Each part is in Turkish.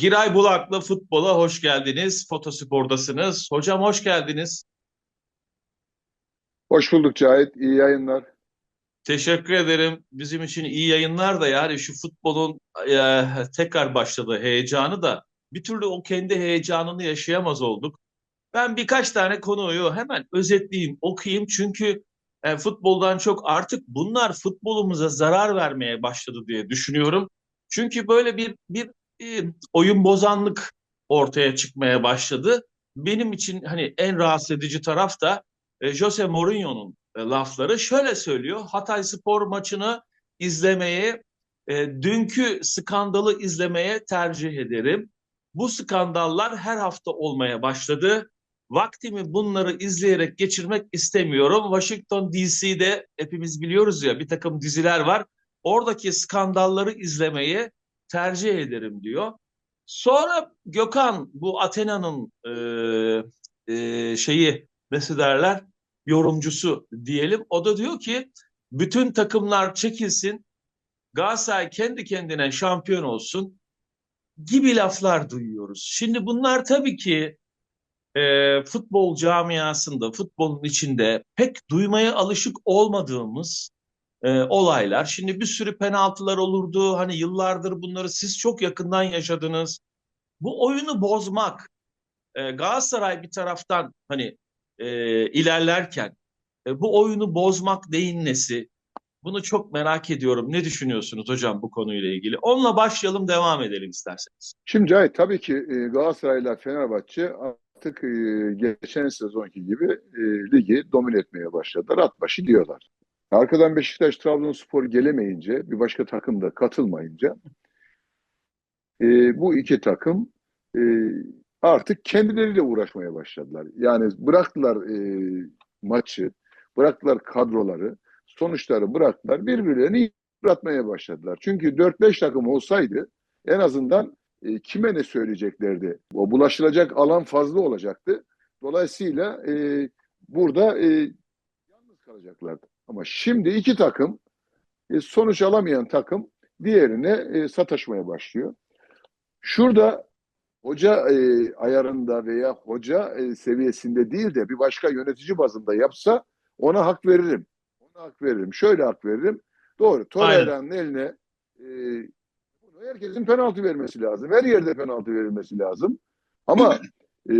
Giray Bulak'la futbola hoş geldiniz. Fotospor'dasınız. Hocam hoş geldiniz. Hoş bulduk Cahit. İyi yayınlar. Teşekkür ederim. Bizim için iyi yayınlar da yani şu futbolun e, tekrar başladığı heyecanı da bir türlü o kendi heyecanını yaşayamaz olduk. Ben birkaç tane konuyu hemen özetleyeyim, okuyayım. Çünkü e, futboldan çok artık bunlar futbolumuza zarar vermeye başladı diye düşünüyorum. Çünkü böyle bir bir oyun bozanlık ortaya çıkmaya başladı. Benim için hani en rahatsız edici taraf da e, Jose Mourinho'nun e, lafları. Şöyle söylüyor. Hatay Spor maçını izlemeye, e, dünkü skandalı izlemeye tercih ederim. Bu skandallar her hafta olmaya başladı. Vaktimi bunları izleyerek geçirmek istemiyorum. Washington DC'de hepimiz biliyoruz ya bir takım diziler var. Oradaki skandalları izlemeyi tercih ederim diyor. Sonra Gökhan bu Athena'nın e, e, şeyi nasıl derler yorumcusu diyelim. O da diyor ki bütün takımlar çekilsin Galatasaray kendi kendine şampiyon olsun gibi laflar duyuyoruz. Şimdi bunlar tabii ki e, futbol camiasında, futbolun içinde pek duymaya alışık olmadığımız e, olaylar. Şimdi bir sürü penaltılar olurdu. Hani yıllardır bunları siz çok yakından yaşadınız. Bu oyunu bozmak, e, Galatasaray bir taraftan hani e, ilerlerken e, bu oyunu bozmak neyin nesi? Bunu çok merak ediyorum. Ne düşünüyorsunuz hocam bu konuyla ilgili? Onunla başlayalım, devam edelim isterseniz. Şimdi Cahit tabii ki e, Galatasaray ile Fenerbahçe artık e, geçen sezonki gibi e, ligi domine etmeye başladılar. At başı diyorlar. Arkadan Beşiktaş, Trabzonspor gelemeyince, bir başka takım da katılmayınca e, bu iki takım e, artık kendileriyle uğraşmaya başladılar. Yani bıraktılar e, maçı, bıraktılar kadroları, sonuçları bıraktılar, birbirlerini yıpratmaya başladılar. Çünkü 4-5 takım olsaydı en azından e, kime ne söyleyeceklerdi? O bulaşılacak alan fazla olacaktı. Dolayısıyla e, burada e, yalnız kalacaklardı. Ama şimdi iki takım e, sonuç alamayan takım diğerine e, sataşmaya başlıyor. Şurada hoca e, ayarında veya hoca e, seviyesinde değil de bir başka yönetici bazında yapsa ona hak veririm. Ona hak veririm. Şöyle hak veririm. Doğru. Torreira'nın eline e, herkesin penaltı vermesi lazım. Her yerde penaltı verilmesi lazım. Ama e,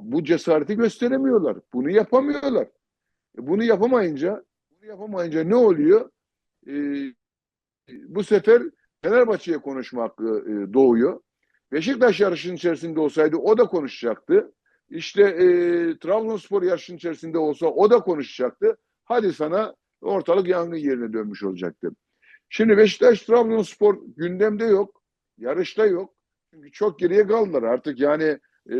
bu cesareti gösteremiyorlar. Bunu yapamıyorlar. E, bunu yapamayınca bunu yapamayınca ne oluyor? E, bu sefer Fenerbahçe'ye konuşma hakkı e, doğuyor. Beşiktaş yarışının içerisinde olsaydı o da konuşacaktı. İşte e, Trabzonspor yarışının içerisinde olsa o da konuşacaktı. Hadi sana ortalık yangın yerine dönmüş olacaktı. Şimdi Beşiktaş Trabzonspor gündemde yok. Yarışta yok. Çünkü çok geriye kaldılar artık yani e,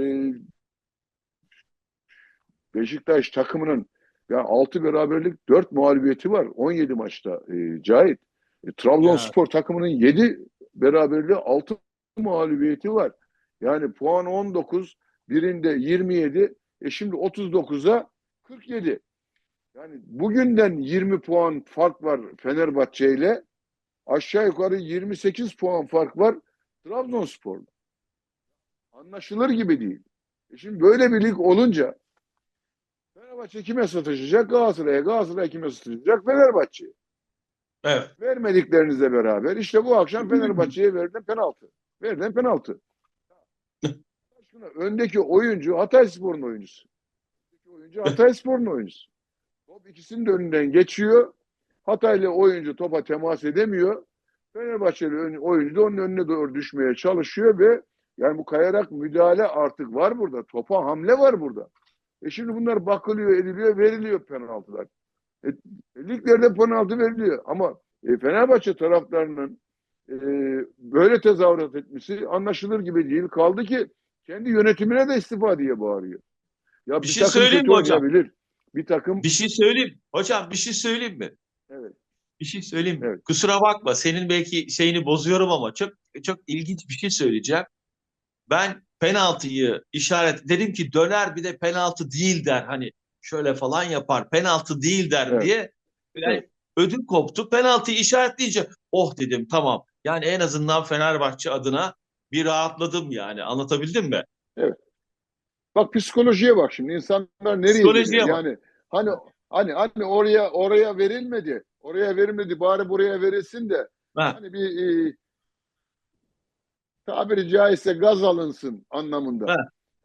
Beşiktaş takımının yani 6 beraberlik 4 mağlubiyeti var 17 maçta e, Cahit. E, Trabzonspor takımının 7 beraberliği 6 mağlubiyeti var. Yani puan 19, birinde 27, e şimdi 39'a 47. Yani bugünden 20 puan fark var Fenerbahçe ile. Aşağı yukarı 28 puan fark var Trabzonspor'da. Anlaşılır gibi değil. E şimdi böyle bir lig olunca Fenerbahçe kime satışacak? Galatasaray'a. Galatasaray kime satışacak? Fenerbahçe. Evet. Vermediklerinizle beraber işte bu akşam Fenerbahçe'ye verilen penaltı. Verilen penaltı. Öndeki oyuncu Hatayspor'un oyuncusu. Öndeki oyuncu Hatayspor'un oyuncusu. Top ikisinin de önünden geçiyor. Hataylı oyuncu topa temas edemiyor. Fenerbahçeli oyuncu da onun önüne doğru düşmeye çalışıyor ve yani bu kayarak müdahale artık var burada. Topa hamle var burada. E şimdi bunlar bakılıyor, ediliyor, veriliyor penaltılar. E, liglerde penaltı veriliyor. Ama e, Fenerbahçe taraftarının e, böyle tezahürat etmesi anlaşılır gibi değil. Kaldı ki kendi yönetimine de istifa diye bağırıyor. Ya bir, bir şey söyleyeyim mi hocam? Bir takım Bir şey söyleyeyim. Hocam bir şey söyleyeyim mi? Evet. Bir şey söyleyeyim mi? Evet. Kusura bakma senin belki şeyini bozuyorum ama çok çok ilginç bir şey söyleyeceğim. Ben penaltıyı işaret dedim ki döner bir de penaltı değil der hani şöyle falan yapar penaltı değil der Evet. diye yani Evet. ödüm koptu penaltıyı işaretleyince oh dedim tamam yani en azından Fenerbahçe adına bir rahatladım yani. Anlatabildim mi? Bak psikolojiye bak şimdi insanlar nereye Psikolojiye bak. Yani hani hani hani oraya oraya verilmedi. Oraya verilmedi bari buraya verilsin de Ha, hani bir e, tabiri caizse gaz alınsın anlamında. Ha,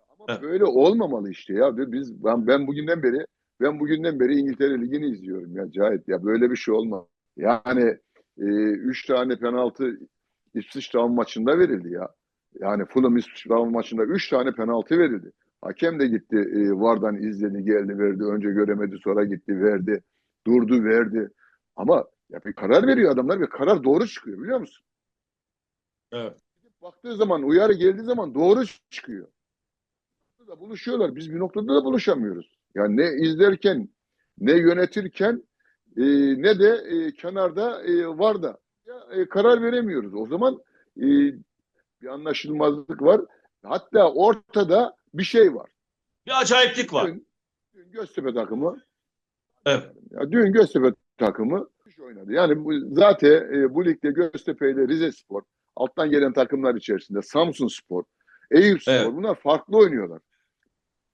Ama evet. böyle olmamalı işte ya. Biz ben, ben bugünden beri ben bugünden beri İngiltere Ligi'ni izliyorum ya Cahit ya böyle bir şey olmaz. Yani e, üç tane penaltı Ipswich Town maçında verildi ya. Yani Fulham Ipswich Town maçında üç tane penaltı verildi. Hakem de gitti e, VAR'dan izledi geldi verdi. Önce göremedi sonra gitti verdi. Durdu verdi. Ama ya bir karar veriyor adamlar ve karar doğru çıkıyor biliyor musun? evet. Baktığı zaman uyarı geldiği zaman doğru çıkıyor. Da buluşuyorlar. Biz bir noktada da buluşamıyoruz. Yani ne izlerken ne yönetirken e, ne de e, kenarda e, var da ya, e, karar veremiyoruz. O zaman e, bir anlaşılmazlık var. Hatta ortada bir şey var. Bir acayiplik var. Dün, dün Göztepe takımı Evet. ya dün Göztepe takımı oynadı. Yani bu, zaten e, bu ligde Göztepe ile Rize Spor alttan gelen takımlar içerisinde Samsun Spor, Eyüp Spor Evet. bunlar farklı oynuyorlar.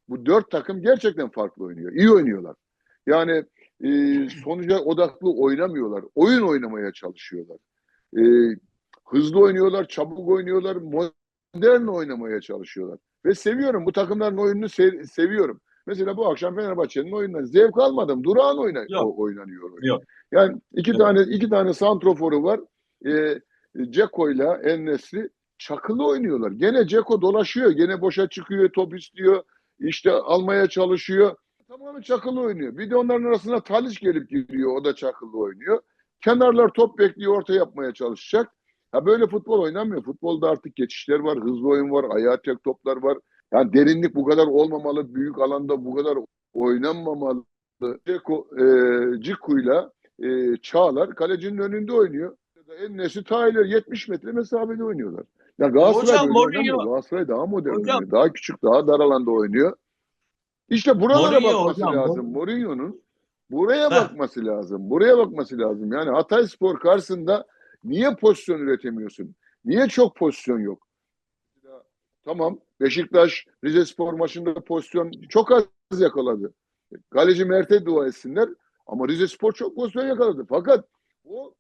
Bu dört takım gerçekten farklı oynuyor. İyi oynuyorlar. Yani e, sonuca odaklı oynamıyorlar. Oyun oynamaya çalışıyorlar. E, hızlı oynuyorlar, çabuk oynuyorlar, modern oynamaya çalışıyorlar. Ve seviyorum. Bu takımların oyununu se- seviyorum. Mesela bu akşam Fenerbahçe'nin oyundan zevk almadım. Durağan oyna Yok. oynanıyor. oyun. Yok. Yani iki Yok. tane iki tane santroforu var. E, Ceko ile Ennesri çakılı oynuyorlar. Gene Ceko dolaşıyor. Gene boşa çıkıyor, top istiyor. işte almaya çalışıyor. Tamamen çakılı oynuyor. Bir de onların arasına Taliş gelip giriyor. O da çakılı oynuyor. Kenarlar top bekliyor, orta yapmaya çalışacak. Ha böyle futbol oynanmıyor. Futbolda artık geçişler var, hızlı oyun var, ayağa tek toplar var. Yani derinlik bu kadar olmamalı, büyük alanda bu kadar oynanmamalı. Ceko, e, Ciku'yla e, Çağlar kalecinin önünde oynuyor. Ennesi Tyler 70 metre mesafede oynuyorlar. Ya Galatasaray Hocam, Mourinho-. Galatasaray daha modern Hocam- oynuyor. Daha küçük, daha dar alanda oynuyor. İşte buralara Mourinho bakması hocam, lazım. Mourinho'nun buraya Heh. bakması lazım. Buraya bakması lazım. Yani Hatay Spor karşısında niye pozisyon üretemiyorsun? Niye çok pozisyon yok? Tamam. Beşiktaş Rize Spor maçında pozisyon çok az yakaladı. Kaleci Mert'e dua etsinler. Ama Rize Spor çok pozisyon yakaladı. Fakat o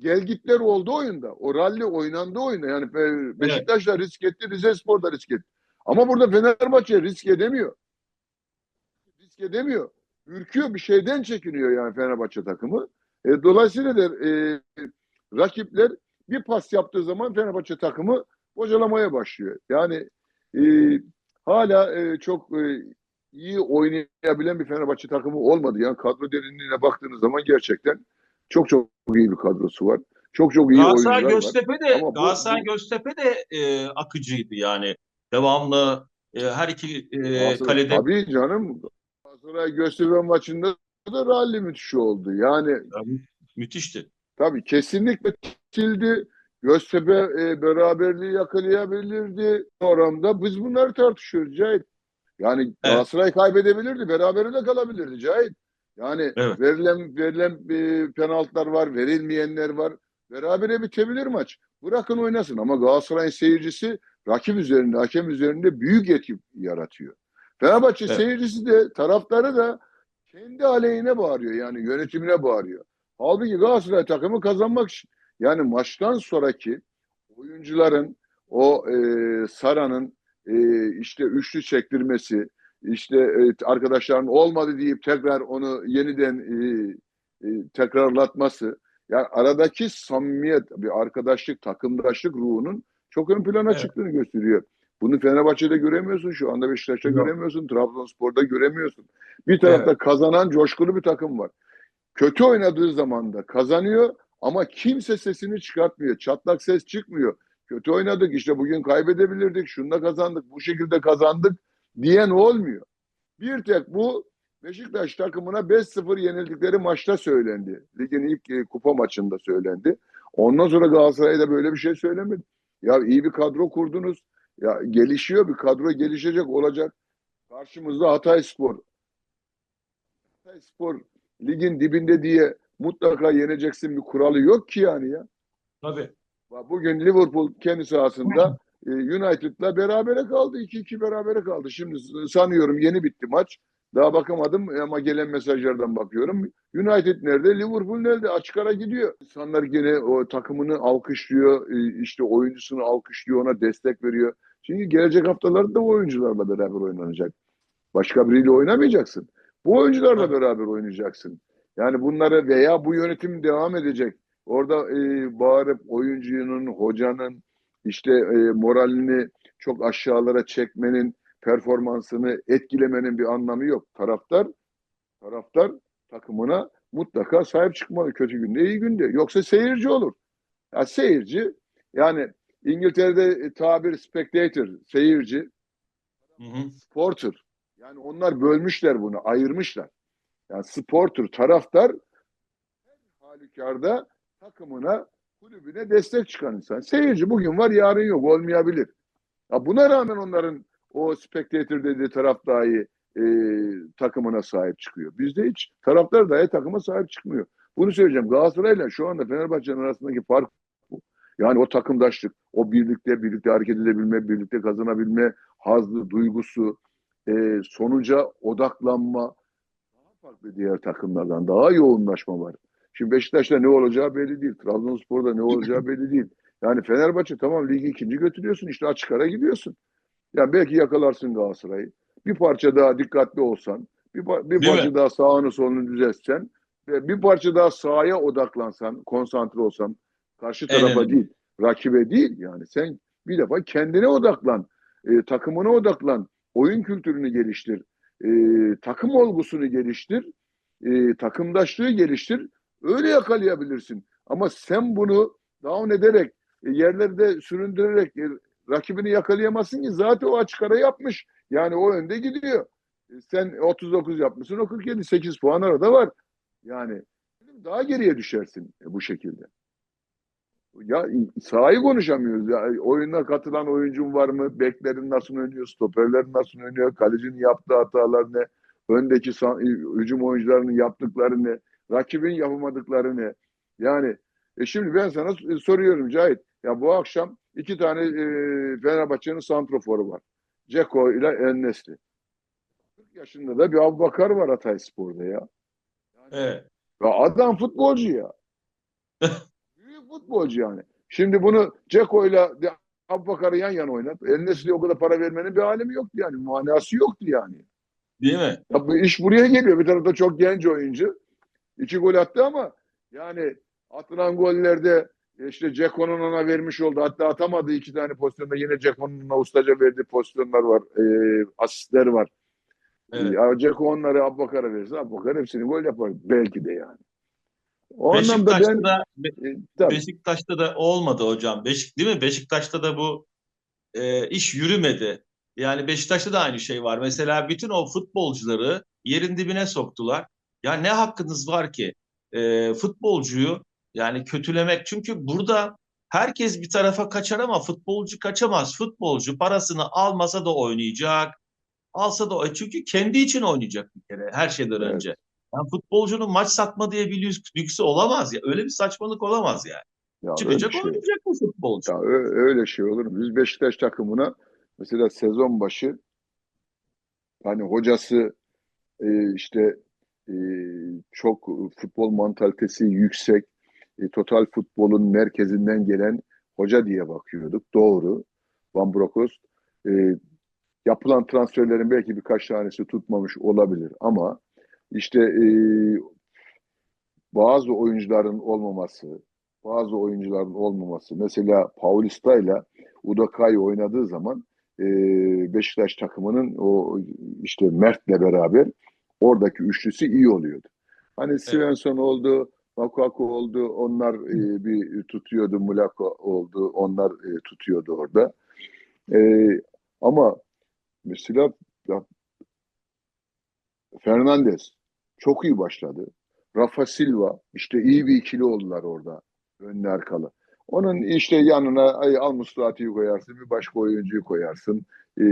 gelgitler oldu oyunda. O ralli oynandı oyunda. Yani Beşiktaş da risk etti, Rize Spor da risk etti. Ama burada Fenerbahçe risk edemiyor. Risk edemiyor. Ürküyor, bir şeyden çekiniyor yani Fenerbahçe takımı. E, dolayısıyla da e, rakipler bir pas yaptığı zaman Fenerbahçe takımı bocalamaya başlıyor. Yani e, hala e, çok e, iyi oynayabilen bir Fenerbahçe takımı olmadı. Yani kadro derinliğine baktığınız zaman gerçekten çok çok iyi bir kadrosu var. Çok çok iyi Galatasaray oyuncular var. Göztepe de Ama Galatasaray bu- Göztepe de e, akıcıydı yani. Devamlı e, her iki e, kalede Tabii canım. Galatasaray Göztepe maçında da ralli müthiş oldu. Yani müthişti. Tabii kesinlikle sildi. Göztepe e, beraberliği yakalayabilirdi oranda. Biz bunları tartışıyoruz Cahit. Yani Galatasaray kaybedebilirdi. Berabere de kalabilirdi Cahit. Yani Evet. verilen verilen e, penaltılar var, verilmeyenler var. Berabere bitebilir maç. Bırakın oynasın ama Galatasaray'ın seyircisi rakip üzerinde, hakem üzerinde büyük etki yaratıyor. Fenerbahçe Evet. seyircisi de taraftarı da kendi aleyhine bağırıyor yani yönetimine bağırıyor. Halbuki Galatasaray takımı kazanmak için yani maçtan sonraki oyuncuların o e, Sara'nın e, işte üçlü çektirmesi, işte e, arkadaşların olmadı deyip tekrar onu yeniden e, e, tekrarlatması, yani aradaki samimiyet, bir arkadaşlık, takımdaşlık ruhunun çok ön plana Evet. çıktığını gösteriyor. Bunu Fenerbahçe'de göremiyorsun, şu anda Beşiktaş'ta Yok. göremiyorsun, Trabzonspor'da göremiyorsun. Bir tarafta Evet. kazanan coşkulu bir takım var. Kötü oynadığı zaman da kazanıyor ama kimse sesini çıkartmıyor. Çatlak ses çıkmıyor. Kötü oynadık işte bugün kaybedebilirdik. Şunda kazandık. Bu şekilde kazandık diyen olmuyor. Bir tek bu Beşiktaş takımına 5-0 yenildikleri maçta söylendi. Ligin ilk e, kupa maçında söylendi. Ondan sonra Galatasaray'da böyle bir şey söylemedi. Ya iyi bir kadro kurdunuz. Ya gelişiyor bir kadro gelişecek olacak. Karşımızda Hatay Spor. Hatay Spor ligin dibinde diye mutlaka yeneceksin bir kuralı yok ki yani ya. Tabii. Bugün Liverpool kendi sahasında United'la berabere kaldı. 2-2 berabere kaldı. Şimdi sanıyorum yeni bitti maç. Daha bakamadım ama gelen mesajlardan bakıyorum. United nerede? Liverpool nerede? Açık ara gidiyor. İnsanlar gene o takımını alkışlıyor. e, işte oyuncusunu alkışlıyor. Ona destek veriyor. Çünkü gelecek haftalarda da o oyuncularla beraber oynanacak. Başka biriyle oynamayacaksın. Bu oyuncularla beraber oynayacaksın. Yani bunları veya bu yönetim devam edecek. Orada e, bağırıp oyuncunun, hocanın işte e, moralini çok aşağılara çekmenin, performansını etkilemenin bir anlamı yok. Taraftar taraftar takımına mutlaka sahip çıkmalı kötü günde, iyi günde. Yoksa seyirci olur. Ya seyirci yani İngiltere'de tabir spectator, seyirci, Hı hı. sporter. Yani onlar bölmüşler bunu, ayırmışlar. Yani sporter, taraftar her halükarda takımına, kulübüne destek çıkan insan. Seyirci bugün var, yarın yok, olmayabilir. Ya buna rağmen onların o spectator dediği taraf dahi e, takımına sahip çıkıyor. Bizde hiç taraftar dahi takıma sahip çıkmıyor. Bunu söyleyeceğim. Galatasaray'la şu anda Fenerbahçe'nin arasındaki fark bu. Yani o takımdaşlık, o birlikte birlikte hareket edebilme, birlikte kazanabilme, hazlı duygusu, e, sonuca odaklanma daha farklı diğer takımlardan. Daha yoğunlaşma var. Şimdi Beşiktaş'ta ne olacağı belli değil. Trabzonspor'da ne olacağı belli değil. Yani Fenerbahçe tamam ligi ikinci götürüyorsun. işte açık ara gidiyorsun. Yani belki yakalarsın Galatasaray'ı. Bir parça daha dikkatli olsan, bir, bir Değil parça mi? daha sağını solunu düzeltsen ve bir parça daha sahaya odaklansan, konsantre olsan karşı tarafa önemli. değil, rakibe değil yani. Sen bir defa kendine odaklan, e, takımına odaklan, oyun kültürünü geliştir, e, takım olgusunu geliştir, e, takımdaşlığı geliştir. Öyle yakalayabilirsin. Ama sen bunu down ederek, e, yerlerde süründürerek e, rakibini yakalayamazsın ki zaten o açık ara yapmış. Yani o önde gidiyor. E, Sen 39 yapmışsın, o 47, 8 puan arada var. Yani daha geriye düşersin bu şekilde. Ya sahayı konuşamıyoruz. Ya, oyuna katılan oyuncun var mı? Beklerin nasıl oynuyor? Stoperlerin nasıl oynuyor? Kalecinin yaptığı hatalar ne? Öndeki hücum oyuncularının yaptıkları ne? Rakibin yapamadıkları ne? Yani e şimdi ben sana s- soruyorum Cahit. Ya bu akşam iki tane e, Fenerbahçe'nin santroforu var. Ceko ile Ennesli. 40 yaşında da bir Abubakar var Hatayspor'da ya. Evet. Ya adam futbolcu ya. Büyük futbolcu yani. Şimdi bunu Ceko ile Abubakar'ı yan yana oynat. Ennesli'ye o kadar para vermenin bir alemi yoktu yani. Manası yoktu yani. Değil mi? Ya bu iş buraya geliyor. Bir tarafta çok genç oyuncu. İki gol attı ama yani atılan gollerde işte Ceko'nun ona vermiş oldu. Hatta atamadı iki tane pozisyonda yine Ceko'nun ona ustaca verdiği pozisyonlar var. E, asistler var. Evet. Ya Ceko onları Abubakar'a verirse Abubakar hepsini gol yapar. Belki de yani. O Beşiktaş'ta ben da Be- e, tabii. Beşiktaş'ta da olmadı hocam. Beşik değil mi? Beşiktaş'ta da bu e, iş yürümedi. Yani Beşiktaş'ta da aynı şey var. Mesela bütün o futbolcuları yerin dibine soktular. Ya ne hakkınız var ki e, futbolcuyu yani kötülemek? Çünkü burada herkes bir tarafa kaçar ama futbolcu kaçamaz. Futbolcu parasını almasa da oynayacak. Alsa da çünkü kendi için oynayacak bir kere her şeyden Evet. önce. Yani futbolcunun maç satma diye bir lüks, lüksü olamaz ya. Öyle bir saçmalık olamaz yani. Ya Çıkacak şey. oynayacak bu futbolcu. Ya öyle şey olur mu? Biz Beşiktaş takımına mesela sezon başı hani hocası e, işte e, çok yapol mantalitesi yüksek, e, total futbolun merkezinden gelen hoca diye bakıyorduk. Doğru. Van Bronckhorst e, yapılan transferlerin belki birkaç tanesi tutmamış olabilir ama işte bazı oyuncuların olmaması, bazı oyuncuların olmaması. Mesela Paulista ile Udakay oynadığı zaman Beşiktaş takımının o işte Mert'le beraber oradaki üçlüsü iyi oluyordu. Hani Svensson oldu, Makaku oldu, onlar e, bir tutuyordu, Mulako oldu, onlar e, tutuyordu orada. E, ama mesela ya, Fernandez çok iyi başladı. Rafa Silva işte iyi bir ikili oldular orada önlü arkalı. Onun işte yanına ay, al Mustafa'yı koyarsın bir başka oyuncuyu koyarsın. Ee,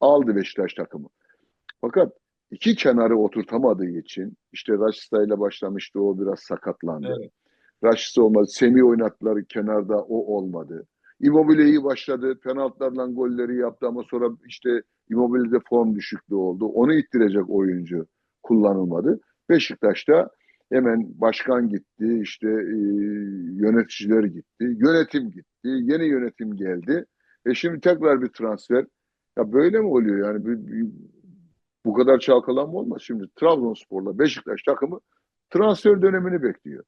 aldı Beşiktaş takımı. Fakat iki kenarı oturtamadığı için işte Raşista ile başlamıştı o biraz sakatlandı. Evet. Raşista olmadı. Semih oynattılar kenarda o olmadı. Immobile iyi başladı. Penaltılarla golleri yaptı ama sonra işte Immobile'de form düşüklüğü oldu. Onu ittirecek oyuncu kullanılmadı. Beşiktaş'ta hemen başkan gitti, işte e, yöneticiler gitti, yönetim gitti, yeni yönetim geldi. E şimdi tekrar bir transfer. Ya böyle mi oluyor yani? Bir- bir- bu kadar çalkalanma olmaz. Şimdi Trabzonspor'la Beşiktaş takımı transfer dönemini bekliyor.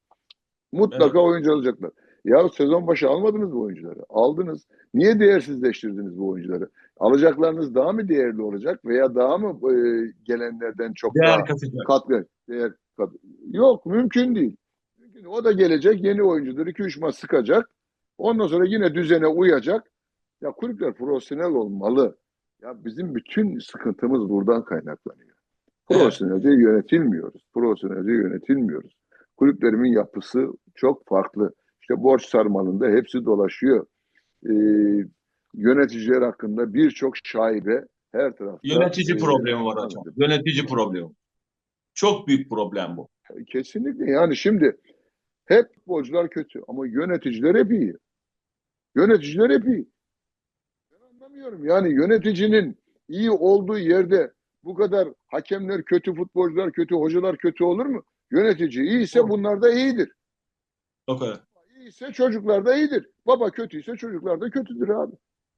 Mutlaka oyuncu alacaklar. Ya sezon başı almadınız bu oyuncuları. Aldınız. Niye değersizleştirdiniz bu oyuncuları? Alacaklarınız daha mı değerli olacak veya daha mı e, gelenlerden çok daha Değer katacak. katkı değer katkı- Yok mümkün değil. Mümkün. O da gelecek yeni oyuncudur. 2-3 maç sıkacak. Ondan sonra yine düzene uyacak. Ya kulüpler profesyonel olmalı. Ya bizim bütün sıkıntımız buradan kaynaklanıyor. Evet. Profesyonelce yönetilmiyoruz. Profesyonelce yönetilmiyoruz. Kulüplerimin yapısı çok farklı. İşte borç sarmalında hepsi dolaşıyor. Ee, yöneticiler hakkında birçok şaibe her tarafta. Yönetici e, problemi var hocam. Yönetici problemi. Çok büyük problem bu. Kesinlikle yani şimdi hep futbolcular kötü ama yöneticiler hep iyi. Yöneticiler hep iyi. Anlamıyorum yani yöneticinin iyi olduğu yerde bu kadar hakemler kötü, futbolcular kötü, hocalar kötü olur mu? Yönetici iyiyse Olur. bunlar da iyidir. O kadar. İyiyse çocuklar da iyidir. Baba kötüyse çocuklar da kötüdür abi.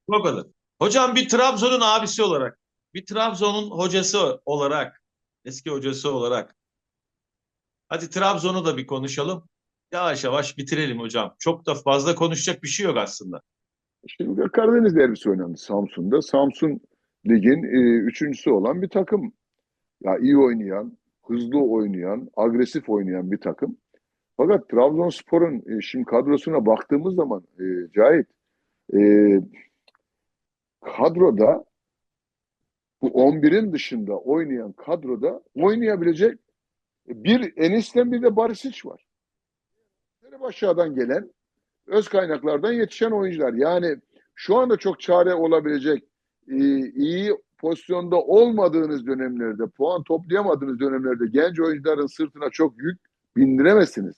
O kadar. Hocam bir Trabzon'un abisi olarak, bir Trabzon'un hocası olarak, eski hocası olarak. Hadi Trabzon'u da bir konuşalım. Yavaş yavaş bitirelim hocam. Çok da fazla konuşacak bir şey yok aslında. Şimdi Karadeniz derbisi oynandı Samsun'da. Samsun ligin e, üçüncüsü olan bir takım. Ya iyi oynayan, hızlı oynayan, agresif oynayan bir takım. Fakat Trabzonspor'un e, şimdi kadrosuna baktığımız zaman e, Cahit e, kadroda bu 11'in dışında oynayan kadroda oynayabilecek bir Enis'ten bir de Barisic var. Aşağıdan gelen öz kaynaklardan yetişen oyuncular. Yani şu anda çok çare olabilecek e, iyi pozisyonda olmadığınız dönemlerde, puan toplayamadığınız dönemlerde genç oyuncuların sırtına çok yük bindiremezsiniz.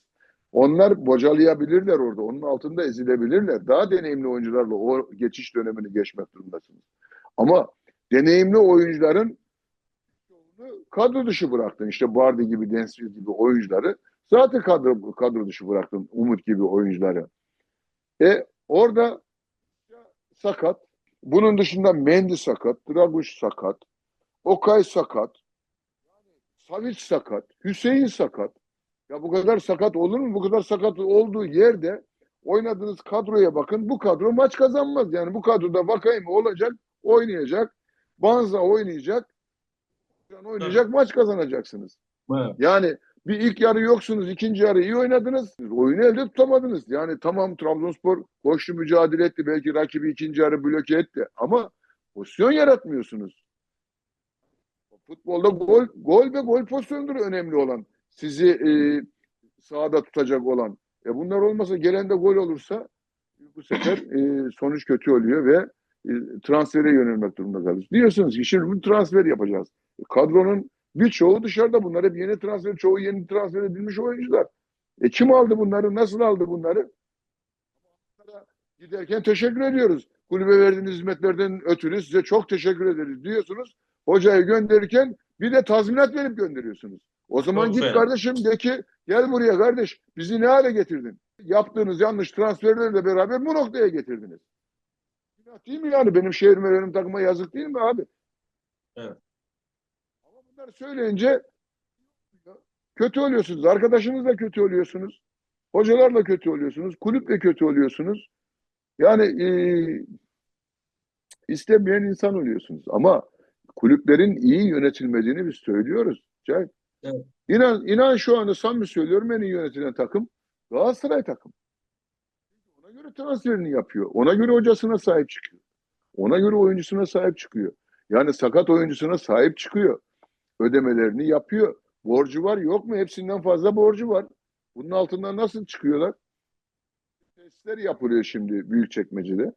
Onlar bocalayabilirler orada. Onun altında ezilebilirler. Daha deneyimli oyuncularla o geçiş dönemini geçmek durumundasınız. Ama deneyimli oyuncuların kadro dışı bıraktın. İşte Bardi gibi, Densville gibi oyuncuları zaten kadro, kadro dışı bıraktın. Umut gibi oyuncuları. E orada sakat. Bunun dışında Mendy sakat, Draguş sakat, Okay sakat, Savic sakat, Hüseyin sakat. Ya bu kadar sakat olur mu? Bu kadar sakat olduğu yerde oynadığınız kadroya bakın. Bu kadro maç kazanmaz. Yani bu kadroda Vakayeme olacak, oynayacak. Banza oynayacak. Oynayacak, maç kazanacaksınız. Evet. Yani bir ilk yarı yoksunuz, ikinci yarı iyi oynadınız. Oyunu elde tutamadınız. Yani tamam Trabzonspor koştu mücadele etti. Belki rakibi ikinci yarı bloke etti. Ama pozisyon yaratmıyorsunuz. Futbolda gol, gol ve gol pozisyonudur önemli olan. Sizi e, sahada tutacak olan. E bunlar olmasa gelen de gol olursa bu sefer e, sonuç kötü oluyor ve e, transfere yönelmek durumunda kalıyoruz. Diyorsunuz ki şimdi bu transfer yapacağız. E, kadronun birçoğu dışarıda. Bunlar hep yeni transfer, çoğu yeni transfer edilmiş oyuncular. E kim aldı bunları? Nasıl aldı bunları? Giderken teşekkür ediyoruz. Kulübe verdiğiniz hizmetlerden ötürü size çok teşekkür ederiz diyorsunuz. Hocayı gönderirken bir de tazminat verip gönderiyorsunuz. O zaman Çok git fena. kardeşim de ki gel buraya kardeş bizi ne hale getirdin? Yaptığınız yanlış transferlerle beraber bu noktaya getirdiniz. Günah değil mi yani? Benim şehrime benim takıma yazık değil mi abi? Evet. Bunları söyleyince kötü oluyorsunuz. Arkadaşınızla kötü oluyorsunuz. Hocalarla kötü oluyorsunuz. Kulüple kötü oluyorsunuz. Yani e, istemeyen insan oluyorsunuz. Ama kulüplerin iyi yönetilmediğini biz söylüyoruz. Cahit. Evet. İnan, inan şu anda samimi söylüyorum en iyi yönetilen takım Galatasaray takım. Ona göre transferini yapıyor. Ona göre hocasına sahip çıkıyor. Ona göre oyuncusuna sahip çıkıyor. Yani sakat oyuncusuna sahip çıkıyor. Ödemelerini yapıyor. Borcu var yok mu? Hepsinden fazla borcu var. Bunun altından nasıl çıkıyorlar? Testler yapılıyor şimdi Büyükçekmece'de.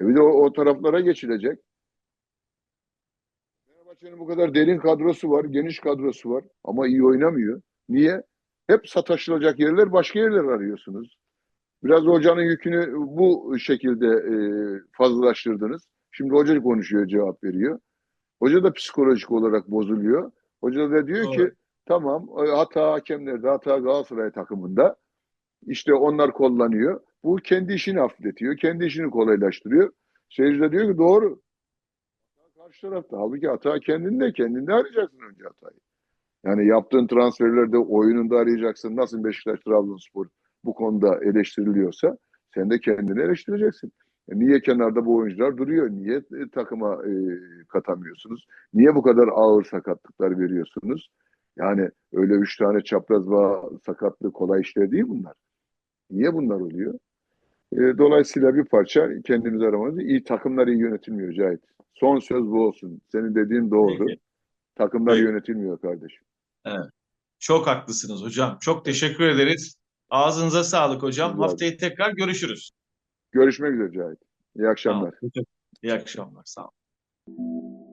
E bir de o, o taraflara geçilecek. Fenerbahçe'nin bu kadar derin kadrosu var, geniş kadrosu var ama iyi oynamıyor. Niye? Hep sataşılacak yerler başka yerler arıyorsunuz. Biraz hocanın yükünü bu şekilde e, fazlalaştırdınız. Şimdi hoca konuşuyor, cevap veriyor. Hoca da psikolojik olarak bozuluyor. Hoca da diyor Doğru. ki tamam e, hata hakemlerde, hata Galatasaray takımında. İşte onlar kullanıyor. Bu kendi işini hafifletiyor, kendi işini kolaylaştırıyor. Seyirci de diyor ki doğru. Hata Karşı tarafta. Halbuki hata kendinde, kendinde arayacaksın önce hatayı. Yani yaptığın transferlerde oyununda arayacaksın. Nasıl Beşiktaş, Trabzonspor bu konuda eleştiriliyorsa sen de kendini eleştireceksin. E niye kenarda bu oyuncular duruyor? Niye e, takıma e, katamıyorsunuz? Niye bu kadar ağır sakatlıklar veriyorsunuz? Yani öyle üç tane çapraz bağ sakatlığı kolay işler değil bunlar. Niye bunlar oluyor? E, dolayısıyla bir parça kendimizi aramamız. İyi takımlar iyi yönetilmiyor Cahit. Son söz bu olsun. Senin dediğin doğru. Peki. Takımlar Peki. yönetilmiyor kardeşim. Çok haklısınız hocam. Çok teşekkür ederiz. Ağzınıza sağlık hocam. Haftaya tekrar görüşürüz. Görüşmek üzere Cahit. İyi akşamlar. Tamam. İyi akşamlar. Sağ olun.